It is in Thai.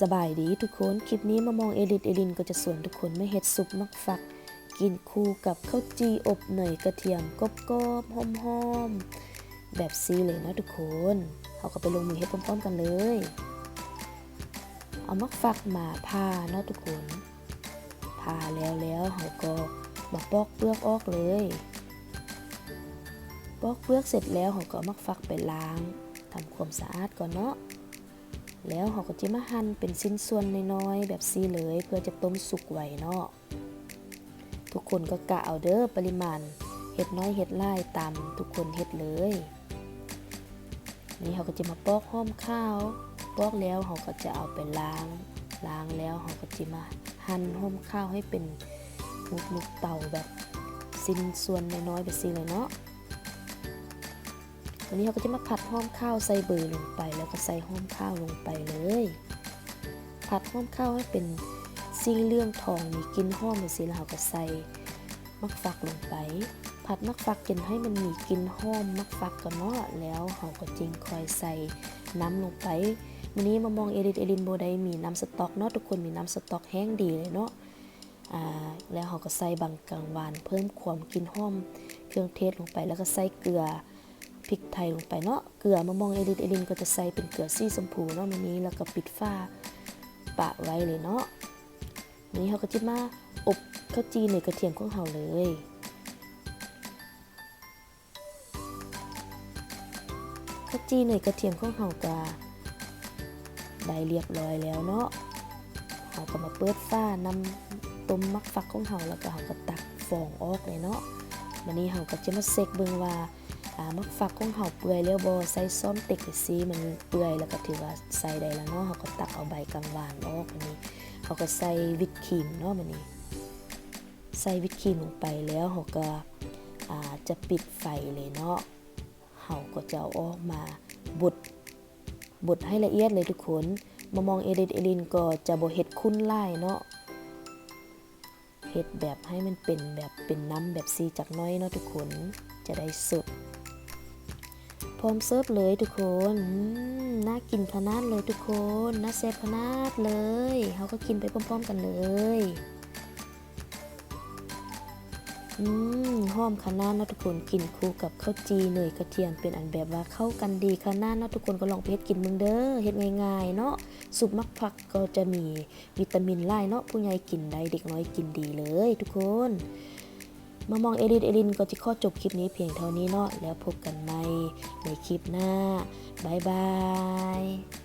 สบายดีทุกคน คลิปนี้มามองเอลิดเอลินก็จะสวนทุกคนไม่เฮ็ดซุปมักฟัก กินคู่กับข้าวจีอบเนยกระเทียมกรอบๆหอมๆ แบบซีเลยนะทุกคนเขาก็ไปลงมือเฮ็ดพร้อมๆกันเลย เอามักฟักมาผ่าเนาะทุกคนผ่าแล้วแล้วเขาก็มาปอกเปลือกออกเลย ปอกเปลือกเสร็จแล้วเขาก็มักฟักไปล้างทำความสะอาดก่อนเนาะ แล้วเขาก็จะมาหั่นเป็นชิ้นส่วนน้อยๆแบบซีเลย เพื่อจะต้มสุกไว้เนาะทุกคนก็กะเอาเด้อปริมาณเห็ดน้อยเห็ดไล่ตามทุกคนเห็ดเลย นี่เขาก็จะมาปอกห้อมข้าว ปอกแล้วเขาก็จะเอาไปล้าง ล้างแล้วเขาก็จะมาหั่นห้อมข้าวให้เป็นมุกมุกๆเต่าแบบสิ้นส่วนน้อยๆแบบซีเลยเนาะ วันนี้เราก็จะมาผัดห้อมข้าวใส่เบอร์ลงไป แล้วก็ใส่ห้อมข้าวลงไปเลย ผัดห้อมข้าวให้เป็นสีเหลื่องทองมีกลิ่นหอมสีแล้วเราก็ใส่มักฟักลงไป ผัดมักฟักจนให้มันมีกลิ่นหอมมักฟักก่อนเนาะแล้วเราก็จึงคอยใส่น้ำลงไปวันนี้มามองเอริดเอลินโบได้มีน้ำสต๊อกเนาะทุกคนมีน้ำสต๊อกแห้งดีเลยเนาะแล้วเราก็ใส่บางกลางวาน เพิ่มความกลิ่นหอม เครื่องเทศลงไปแล้วก็ใส่เกลือ พริกไทยลงไปเนาะ เกลือมะม่วงเอลินเอลินก็จะใส่เป็นเกลือสีชมพูเนาะมันนี้แล้วก็ปิดฝ้าปะไว้เลยเนาะวันนี้เขาก็จะมาอบข้าวจีในกระเทียมของเขาเลยข้าวจีในกระเทียมของเขาก็ได้เรียบร้อยแล้วเนาะเขาก็มาเปิดฝ้านำต้มมักฟักของเขาแล้วก็เขาก็ตักฟองออกเลยเนาะวันนี้เขาก็จะมาเซกเบิ่งว่า มักฟักของเฮาเปื่อยแล้วบ่ใส่ซ้อมติ๊กซีมันเปื่อยแล้วก็ถือว่าใส่ได้แล้วเนาะเฮาก็ตักเอาใบกังวานออกอันนี้เฮาก็ใส่วิปครีมเนาะมันนี้ ใส่วิปครีมลงไปแล้วเฮาก็อ่าจะปิดไฟเลยเนาะเฮาก็จะเอาออกมาบดบดให้ละเอียดเลยทุกคนมามองเอริดเอลินก็จะบ่เฮ็ดคุ้นไล่เนาะเฮ็ดแบบให้มันเป็นแบบเป็นน้ำแบบซีจากน้อยเนาะทุกคนจะได้สด ร้อมเสิร์ฟเลยทุกคนน่ากินขนาดเลยทุกคนน่าแซ่บขนาดเลยเขาก็กินไปพร้อมๆกันเลยอืมหอมขนาดนาะทุกคนกินคู่กับข้าวจีเนยกระเทียมเป็นอันแบบว่าเข้ากันดีขนาดนาะทุกคนก็ลองไปเฮ็ดกินมึงเด้อเฮ็ดง่ายๆเนาะซุปมักผักก็จะมีวิตามินหลายเนาะผู้ใหญ่กินได้เด็กน้อยกินดีเลย ทุกคน มามองเอลินเอลินก็จะข้อจบคลิปนี้เพียงเท่านี้เนาะแล้วพบกันใหม่ในคลิปหน้า บ๊ายบาย